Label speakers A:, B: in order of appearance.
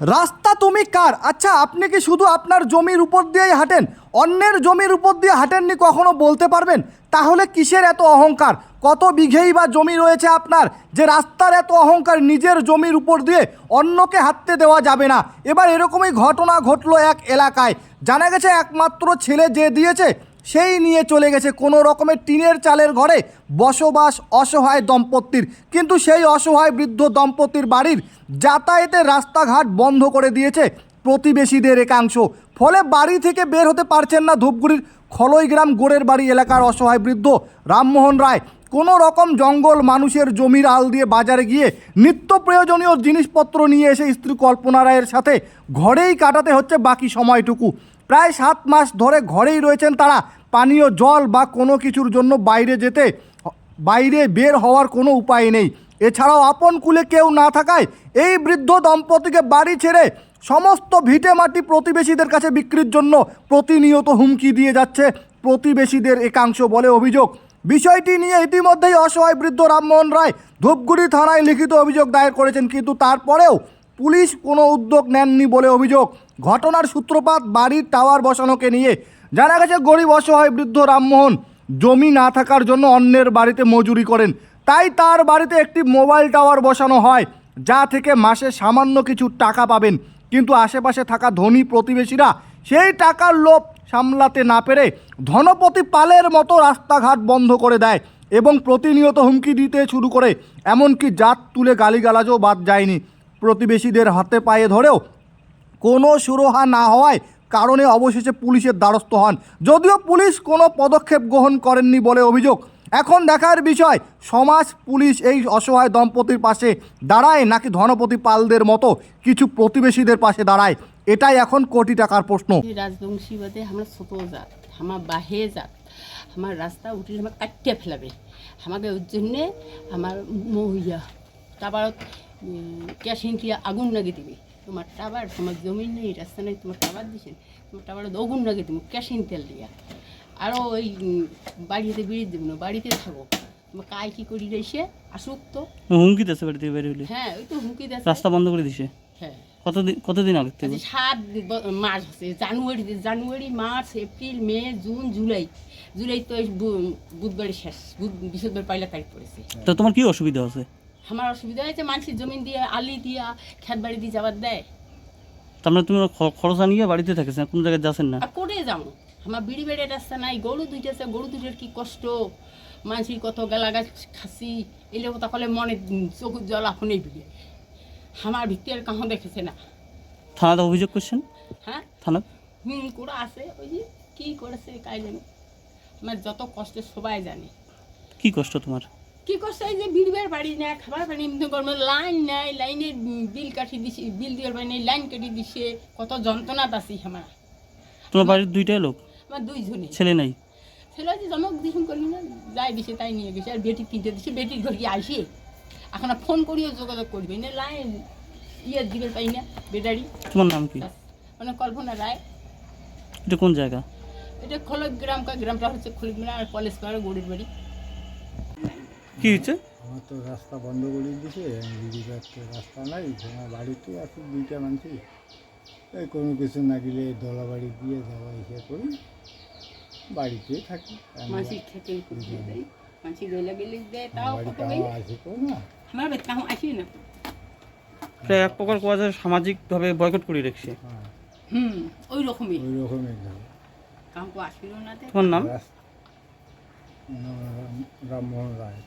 A: রাস্তা তুমি কার? আচ্ছা আপনি কি শুধু আপনার জমির উপর দিয়েই হাঁটেন? অন্যের জমির উপর দিয়ে হাঁটেননি কখনো বলতে পারবেন? তাহলে কিসের এত অহংকার? কত বিঘেই বা জমি রয়েছে আপনার যে রাস্তার এত অহংকার নিজের জমির উপর দিয়ে অন্যকে হাঁটতে দেওয়া যাবে না? এবার এরকমই ঘটনা ঘটলো এক এলাকায়। জানা গেছে, একমাত্র ছেলে যে দিয়েছে সেই নিয়ে চলে গেছে কোনো রকমের টিনের চালের ঘরে বসবাস অসহায় দম্পতির। কিন্তু সেই অসহায় বৃদ্ধ দম্পতির বাড়ির যাতায়াতের রাস্তাঘাট বন্ধ করে দিয়েছে প্রতিবেশীদের একাংশ। ফলে বাড়ি থেকে বের হতে পারছেন না ধূপগুড়ির খলইগ্রাম গোড়ের বাড়ি এলাকার অসহায় বৃদ্ধ রামমোহন রায়। কোনো রকম জঙ্গল মানুষের জমির আল দিয়ে বাজারে গিয়ে নিত্য প্রয়োজনীয় জিনিসপত্র নিয়ে এসে স্ত্রী কল্পনা রায়ের সাথে ঘরেই কাটাতে হচ্ছে বাকি সময়টুকু। প্রায় সাত মাস ধরে ঘরেই রয়েছেন তারা। পানীয় জল বা কোনো কিছুর জন্য বাইরে যেতে, বাইরে বের হওয়ার কোনো উপায় নেই। এছাড়াও আপন কুলে কেউ না থাকায় এই বৃদ্ধ দম্পতিকে বাড়ি ছেড়ে সমস্ত ভিটে মাটি প্রতিবেশীদের কাছে বিক্রির জন্য প্রতিনিয়ত হুমকি দিয়ে যাচ্ছে প্রতিবেশীদের একাংশ বলে অভিযোগ। বিষয়টি নিয়ে ইতিমধ্যেই অসহায় বৃদ্ধ রামমোহন রায় ধূপগুড়ি থানায় লিখিত অভিযোগ দায়ের করেছেন। কিন্তু তারপরেও পুলিশ কোনো উদ্যোগ নেননি বলে অভিযোগ। ঘটনার সূত্রপাত, বাড়ির টাওয়ার বসানোকে নিয়ে জানা গেছে গরিব অসহায় বৃদ্ধ রামমোহন জমি না থাকার জন্য অন্যের বাড়িতে মজুরি করেন। তাই তার বাড়িতে একটি মোবাইল টাওয়ার বসানো হয়, যা থেকে মাসে সামান্য কিছু টাকা পাবেন। কিন্তু আশেপাশে থাকা ধনী প্রতিবেশীরা সেই টাকার লোভ সামলাতে না পেরে ধনপতি পালের মতো রাস্তাঘাট বন্ধ করে দেয় এবং প্রতিনিয়ত হুমকি দিতে শুরু করে। এমনকি জাত তুলে গালিগালাজও বাদ যায়নি। প্রতিবেশীদের হাতে পায়ে ধরেও কোনো সুরহা না হওয়ায় কারণে অবশেষে পুলিশের দ্বারস্থ হন। যদিও পুলিশ কোনো পদক্ষেপ গ্রহণ করেননি বলে অভিযোগ। এখন দেখার বিষয়, সমাজ পুলিশ এই অসহায় দম্পতির পাশে দাঁড়ায় নাকি ধনপতি পালদের মতো কিছু প্রতিবেশীদের পাশে দাঁড়ায়? এটাই এখন কোটি টাকার প্রশ্ন।
B: রাজবংশী আমরা ছোট আমার বাহে জাত আমার রাস্তা উঠিলে আমার কাটিয়ে ফেলাবে। আমাকে ওর জন্যে আমার মহিয়া তারপর কেশিন আগুন লাগিয়ে দিবে। তোমার টাবার তোমার জমি নেই রাস্তা নেই তোমার টাবার দিছে তোমার টাবার আগুন লাগিয়ে তুমি কেশিন তেল দিয়া। আরও ওই বাড়িতে বেরিয়ে দেবো না বাড়িতে থাকো। তোমার কায় কী করি এসে আসুক তো।
C: হুমকি দিচ্ছে বাড়ি থেকে বের হইলে?
B: হ্যাঁ ওই তো হুমকি দিচ্ছে
C: রাস্তা বন্ধ করে দিছে?
B: হ্যাঁ।
C: কতদিন কতদিন আগে থেকে?
B: আচ্ছা, সাত মাস আছে জানুয়ারি জানুয়ারি মার্চ এপ্রিল মে জুন জুলাই। জুলাই তো এই বু- বুধবারে শেষ বুধ বৃহস্পতিবার পয়লা তারিখ পড়েছে।
C: তো তোমার কি অসুবিধা আছে
B: আমার অসুবিধা হয়েছে মানুষের জমিন দিয়ে আলি দিয়া খেত বাড়ি দিয়ে যাবার দেয়।
C: তার মানে তুমি খ- খরচ আনিয়ে বাড়িতে থাকিস না কোনো জায়গায় যাচ্ছেন না?
B: আর করে যাব? আমার বিড়ি বেড়ে রাস্তা নাই গরু দুইটাছে গরু দুইটার কি কষ্ট? মানুষের কত গালা গাছ খাসি এলে কথা কলে মনে চোখের জল এখনই বিড়ে। আমার ভিত্তি আর কাহো দেখেছে না।
C: থানাতে অভিযোগ করছেন?
B: হ্যাঁ?
C: থানা
B: হুম করে আছে ওই যে কী করেছে কাই জানি। আমার যত কষ্ট সবাই জানে।
C: কি কষ্ট তোমার?
B: কি করছে? যে বিড়বার বাড়ি না খাবার পানি করব লাইন নাই লাইনের বিল কাটি দিছে বিল দেওয়ার পানি নাই লাইন কেটে দিছে কত যন্ত্রণাত আছি আমার।
C: তোমার বাড়ির দুইটাই লোক?
B: আমার দুইজনে।
C: ছেলে নাই?
B: ছেলে যে জনক দিন করি না যাই দিছে তাই নিয়ে গেছে আর বেটি তিনটে দিছে বেটির ঘর আসে। এখন ফোন করিও যোগাযোগ করবে না লাইন ইয়ে দিবে পাই না বেটারি।
C: তোমার নাম কি?
B: মানে কল্পনা রায়।
C: এটা কোন জায়গা?
B: এটা খলক গ্রাম কা গ্রামটা হচ্ছে খলক গ্রাম আর কলেজ পাড়া গড়ির বাড়ি।
C: কি হচ্ছে
D: আমার তো রাস্তা বন্ধ করে দিছে দিদিকার তো রাস্তা নাই আমার বাড়িতে আছে দুইটা মানুষ এই কোনো কিছু না গেলে দলা বাড়ি দিয়ে যাওয়া এসে করি বাড়িতেই থাকি।
B: মাসি খেতে মাসি গেলে গেলে দেয় তাও কত
D: তাও তো না।
B: আমার বেশ আসি না।
C: এটা এক প্রকার কোয়া যায় সামাজিকভাবে বয়কট করে রেখেছে।
D: হ্যাঁ।
B: হুম ওই রকমই।
D: ওই
B: আসিল না
C: তোমার নাম
D: রামমোহন রায়।